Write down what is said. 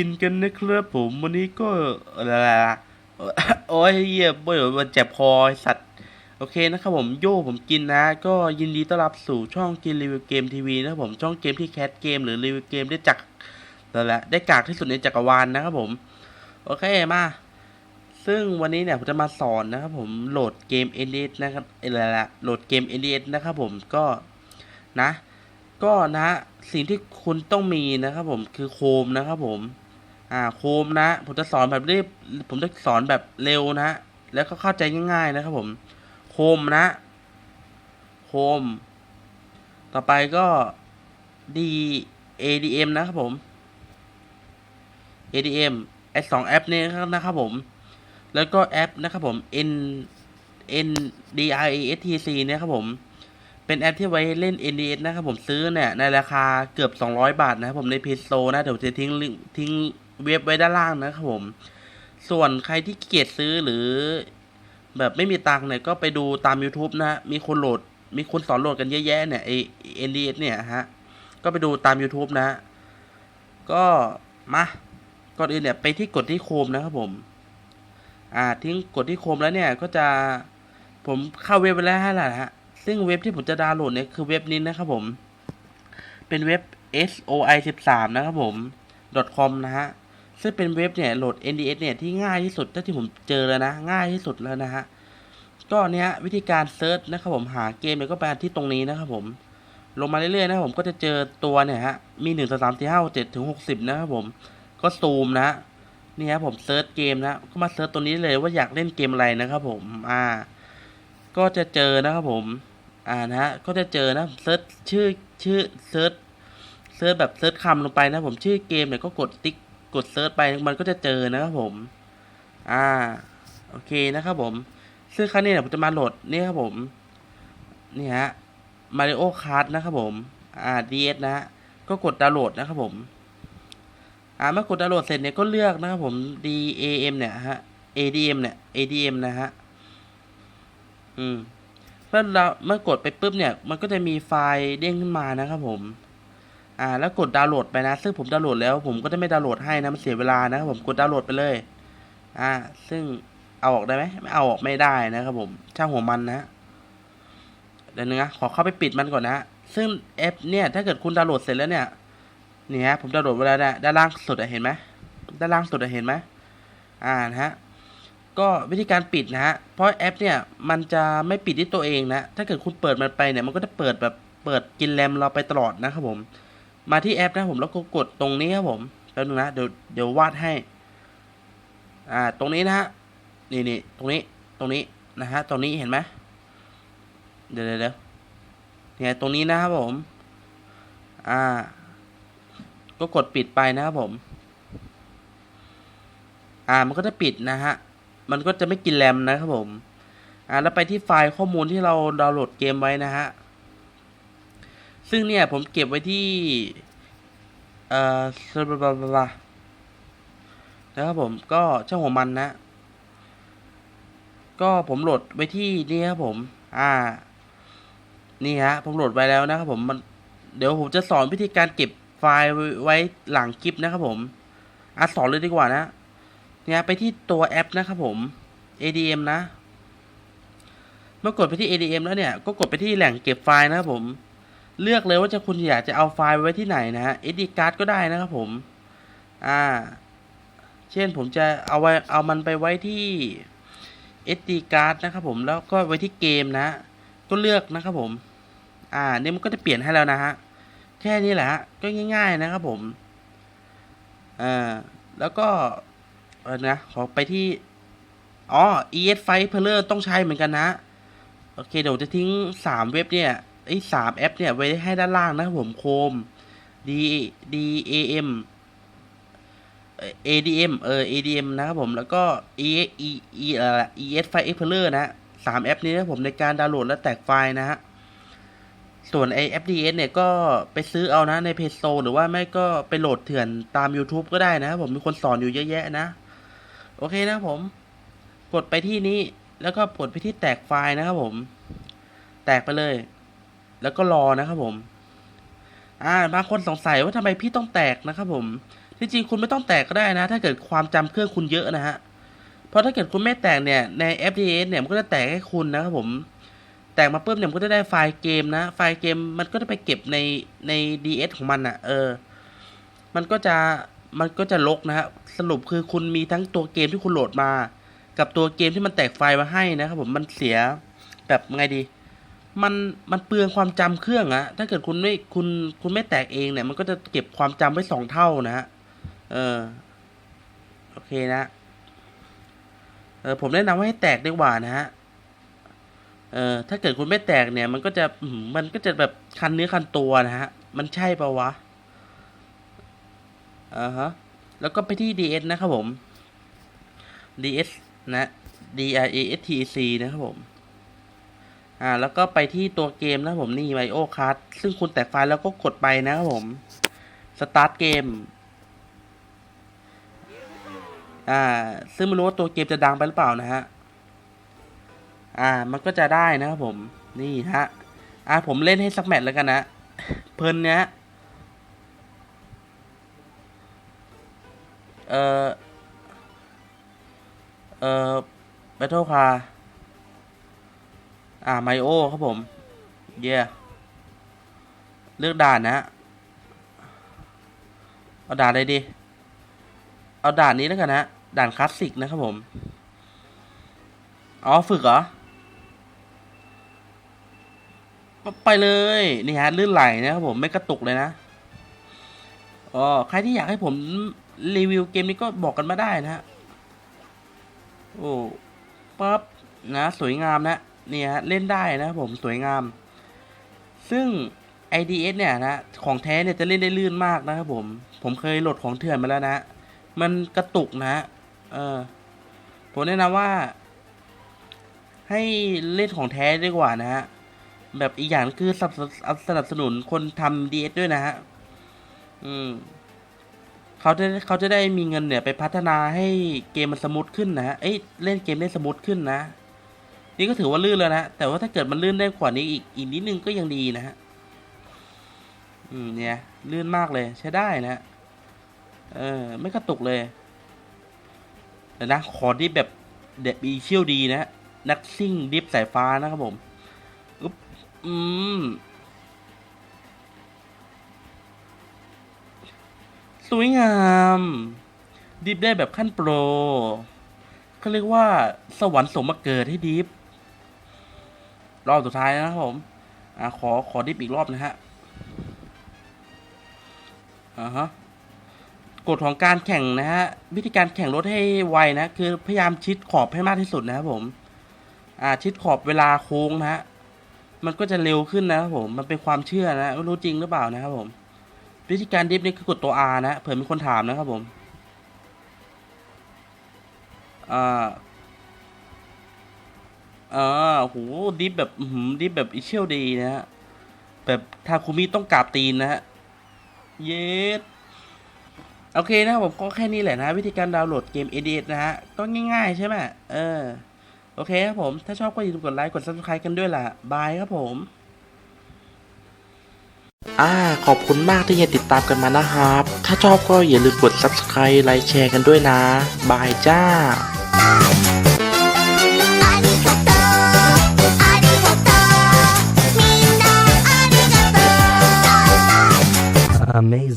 กินกันนะครับผมวันนี้ก็อะไรละโอ้ยเหี้ยบ่อยมันเจ็บคอสัตว์ โอเคนะครับผมโย่ผมกินนะ ก็ยินดีต้อนรับสู่ช่องกินรีวิวเกมทีวีนะครับผมช่องเกมที่แคสเกมหรือรีวิวเกมได้จักนั่นแหละได้กากที่สุดในจักรวาลนะครับผม โอเคมา ซึ่งวันนี้เนี่ยผมจะมาสอนนะครับผมโหลดเกม n d s นะครับอะไรละโหลดเกม n d s นะครับผมก็นะ ก็นะสิ่งที่คุณต้องมีนะครับผมคือโคมนะครับผม อ่าโคมนะ ผมจะสอนแบบเรียบผมจะสอนแบบเร็วนะ แล้วก็เข้าใจง่าย ๆ นะครับผม โคมนะ โคม ต่อไปก็ D ADM นะครับผม ADM ไอสองแอปนี้นะครับผม แล้วก็แอปนะครับผม N N D I A S T C เนี่ยครับผม เป็นแอปที่ไว้เล่น NDS นะครับผมซื้อเนี่ยในราคาเกือบ 200 บาทนะครับผมในเพจโซนะ เดี๋ยวจะทิ้งทิ้ง เว็บไว้ด้านล่างนะครับผม ส่วนใครที่เกียจซื้อหรือ แบบไม่มีตังค์เนี่ยก็ไปดูตาม YouTube นะ มีคนโหลด มีคนสอนโหลดกันเยอะแยะเนี่ยไอ NDS เนี่ยฮะ ก็ไปดูตาม YouTube นะ ก็มาก่อนอื่นเนี่ยไปที่กดที่โคมนะครับผม อ่าทิ้งกดที่โคมแล้วเนี่ยก็จะผมเข้าเว็บไปแล้วฮะแหละฮะซึ่งเว็บที่ผมจะดาวน์โหลดเนี่ยคือเว็บนี้นะครับผม เป็นเว็บ soi 13 นะครับผม .com นะฮะ ซึ่งเป็นเว็บเนี่ยโหลด NDS เนี่ยที่ง่ายที่สุดที่ผมเจอแล้วนะ ง่ายที่สุดแล้วนะฮะก็เนี้ยวิธีการเซิร์ชนะครับผมหาเกมเนี่ยก็ไปที่ตรงนี้นะครับผมลงมาเรื่อยๆนะครับผมก็จะเจอตัวเนี่ยฮะมีหนึ่งสองสามสี่ห้าเจ็ดถึงหกสิบนะครับผมก็ซูมนะนี่ครับผมเซิร์ชเกมนะก็มาเซิร์ชตัวนี้เลยว่าอยากเล่นเกมอะไรนะครับผมอ่า ก็จะเจอนะครับผมอ่านะฮะก็จะเจอนะเซิร์ชชื่อชื่อเซิร์ชเซิร์ชแบบเซิร์ชคำลงไปนะผมชื่อเกมเนี่ยก็กดติ๊ก กดเซิร์ชไปมันก็จะเจอนะครับผม อ่า โอเคนะครับผม ซึ่งครั้งนี้เนี่ยผมจะมาโหลดนี่ครับผม นี่ฮะ Mario Kart นะครับผม อ่า DS นะฮะ ก็กดดาวน์โหลดนะครับผม อ่า เมื่อกดดาวน์โหลดเสร็จเนี่ยก็เลือกนะครับผม DAM เนี่ยฮะ ADM เนี่ย ADM นะฮะ อืม เมื่อเราเมื่อกดไปปุ๊บเนี่ย มันก็จะมีไฟล์เด้งขึ้นมานะครับผม อ่าแล้วกดดาวน์โหลดไปนะ ซึ่งผมดาวน์โหลดแล้ว ผมก็จะไม่ดาวน์โหลดให้นะมันเสียเวลานะครับผมกดดาวน์โหลดไปเลย อ่า ซึ่งเอาออกได้ไหมไม่เอาออกไม่ได้นะครับผมช่างหัวมันนะเดี๋ยวนึงนะขอเข้าไปปิดมันก่อนนะซึ่งแอปเนี่ยถ้าเกิดคุณดาวน์โหลดเสร็จแล้วเนี่ยนี่ฮะผมดาวน์โหลดไว้แล้วนะด้านล่างสุดเห็นไหมด้านล่างสุดเห็นไหมอ่านะฮะก็วิธีการปิดนะฮะเพราะแอปเนี่ยมันจะไม่ปิดที่ตัวเองนะถ้าเกิดคุณเปิดมันไปเนี่ยมันก็จะเปิดแบบเปิดกินแรมเราไปตลอดนะครับผม มาที่แอปนะผมแล้วก็กดตรงนี้ครับผมแป๊บนึงนะเดี๋ยวเดี๋ยววาดให้ อ่าตรงนี้นะฮะนี่นี่ตรงนี้ตรงนี้นะฮะตรงนี้เห็นไหมเดี๋ยวเดี๋ยวเดี๋ยวเนี่ยตรงนี้นะครับผม อ่า ก็กดปิดไปนะครับผม อ่ามันก็จะปิดนะฮะมันก็จะไม่กินแรมนะครับผม อ่าแล้วไปที่ไฟล์ข้อมูลที่เราดาวน์โหลดเกมไว้นะฮะ ซึ่งเนี่ยผมเก็บไว้ที่ เอ่อบลาบลาบลานะครับผมก็ช่างหัวมันนะ ก็ผมโหลดไว้ที่นี่ครับผม อ่า นี่ฮะ ผมโหลดไว้แล้วนะครับผมมันเดี๋ยวผมจะสอนวิธีการเก็บไฟล์ไว้หลังคลิปนะครับผมอะสอนเลยดีกว่านะ เนี่ยไปที่ตัวแอปนะครับผม ADM นะ เมื่อกดไปที่ ADM แล้วเนี่ย ก็กดไปที่แหล่งเก็บไฟล์นะครับผม เลือกเลยว่าจะคุณอยากจะเอาไฟล์ไว้ที่ไหนนะฮะ SD card ก็ได้นะครับผม อ่า เช่นผมจะเอาไว้เอามันไปไว้ที่ SD card นะครับผม แล้วก็ไว้ที่เกมนะ ก็เลือกนะครับผม อ่า นี่มันก็จะเปลี่ยนให้แล้วนะฮะ แค่นี้แหละฮะ ก็ง่าย ๆนะครับผม อ่า แล้วก็เออนะ ขอไปที่ อ๋อ ES File p l e r ต้องใช้เหมือนกันนะ โอเค เดี๋ยวจะทิ้งสามเว็บเนี่ย ไอ้สามแอปเนี่ยไว้ให้ด้านล่างนะครับผมโคม D D A M ADM เออ ADM นะครับผมแล้วก็ E E E เอ่อ ES File Explorer นะสามแอปนี้นะผมในการดาวน์โหลดและแตกไฟล์นะฮะส่วนไอ FDS เนี่ยก็ไปซื้อเอานะในเพจโซหรือว่าไม่ก็ไปโหลดเถื่อนตาม YouTube ก็ได้นะครับผมมีคนสอนอยู่เยอะแยะนะ โอเคนะผม กดไปที่นี้แล้วก็กดไปที่แตกไฟล์นะครับผม แตกไปเลย แล้วก็รอนะครับผม อ่าบางคนสงสัยว่าทำไมพี่ต้องแตกนะครับผมที่จริงคุณไม่ต้องแตกก็ได้นะ ถ้าเกิดความจำเครื่องคุณเยอะนะฮะเพราะถ้าเกิดคุณไม่แตกเนี่ยใน FTS เนี่ยมันก็จะแตกให้คุณนะครับผม แตกมาปุ๊บเนี่ยมันก็จะได้ไฟล์เกมนะ ไฟล์เกมมันก็จะไปเก็บในใน DS ของมันอะ่ะ เออ มันก็จะมันก็จะลกนะฮะสรุปคือคุณมีทั้งตัวเกมที่คุณโหลดมา กับตัวเกมที่มันแตกไฟล์มาให้นะครับผมมันเสียแบบไงดี มันมันเปลืองความจำเครื่องอะถ้าเกิดคุณไม่คุณคุณไม่แตกเองเนี่ย มันก็จะเก็บความจำไว้สองเท่านะฮะเออโอเคนะเออผมแนะนำว่าให้แตกดีกว่านะฮะเออถ้าเกิดคุณไม่แตกเนี่ย มันก็จะมมันก็จะแบบคันเนื้อคันตัวนะฮะ มันใช่ปะวะอ่าฮะแล้วก็ไปที่ DS นะครับผม DS นะ D I A S T C นะครับผม อ่าแล้วก็ไปที่ตัวเกมนะผมนี่ Mario Kart ซึ่งคุณแตกไฟล์แล้วก็กดไปนะครับผม Start เกมอ่าซึ่งไม่รู้ว่าตัวเกมจะดังไปหรือเปล่านะฮะอ่ามันก็จะได้นะครับผมนี่ฮะอ่าผมเล่นให้สักแมตช์แล้วกันนะเพลินเนี้ยเอ่อเอ่อ Battle Car อ่าไมโอครับผม เย่เลือกด่านนะฮะเอาด่านอะไรดี เอาด่านนี้แล้วกันนะด่านคลาสสิกนะครับผม อ๋อ ฝึกเหรอ ไปเลย นี่ฮะลื่นไหลนะครับผมไม่กระตุกเลยนะอ๋อใครที่อยากให้ผมรีวิวเกมนี้ก็บอกกันมาได้นะฮะ โอ้ปั๊บนะ สวยงามนะ เนี่ยฮะเล่นได้นะครับผมสวยงาม ซึ่ง IDS เนี่ยนะของแท้เนี่ยจะเล่นได้ลื่นมากนะครับผม ผมเคยโหลดของเถื่อนมาแล้วนะ มันกระตุกนะเออผมแนะนำว่า ให้เล่นของแท้ดีกว่านะฮะแบบอีกอย่างคือสนับสนับสนุนคนทำ DS ด้วยนะฮะอืมเขาจะเขาจะได้มีเงินเนี่ยไปพัฒนาให้เกมมันสมูทขึ้นนะฮะเอ้ยเล่นเกมได้สมูทขึ้นนะ นี่ก็ถือว่าลื่นแล้วนะแต่ว่าถ้าเกิดมันลื่นได้กว่านี้อีกอีกนิดนึงก็ยังดีนะฮะอืมเนี่ยลื่นมากเลยใช้ได้นะเออไม่กระตุกเลยแต่นะขอดิฟแบบเด็ดบีเชี่ยวดีนะนักซิ่งดิฟสายฟ้านะครับผมอุ๊บอืมสวยงาม ดิฟได้แบบขั้นโปรเขาเรียกว่าสวรรค์สมมาเกิดให้ดิฟ รอบสุดท้ายนะครับผมอ่าขอขอดิฟอีกรอบนะฮะอ่าฮะกฎของการแข่งนะฮะวิธีการแข่งรถให้ไวนะคือพยายามชิดขอบให้มากที่สุดนะครับผมอ่าชิดขอบเวลาโค้งนะฮะมันก็จะเร็วขึ้นนะครับผมมันเป็นความเชื่อนะไม่รู้จริงหรือเปล่านะครับผม วิธีการดิฟนี่คือกดตัว R นะเผื่อมีคนถามนะครับผมอ่า อ่าโหดิฟแบบหือดิฟแบบอิเชียลดีนะฮะ แบบทาคุมิต้องกราบตีนนะฮะ เยสโอเคนะครับผมก็แค่นี้แหละนะ วิธีการดาวน์โหลดเกม a d นะฮะ ก็ง่ายๆใช่ไหมเออ โอเคครับผม ถ้าชอบก็อย่าลืมกดไลค์ กด subscribe กันด้วยล่ะ บายครับผม อ่า ขอบคุณมากที่ยังติดตามกันมานะครับ ถ้าชอบก็อย่าลืมกด subscribe ไลค์แชร์กันด้วยนะ บายจ้า Amazing.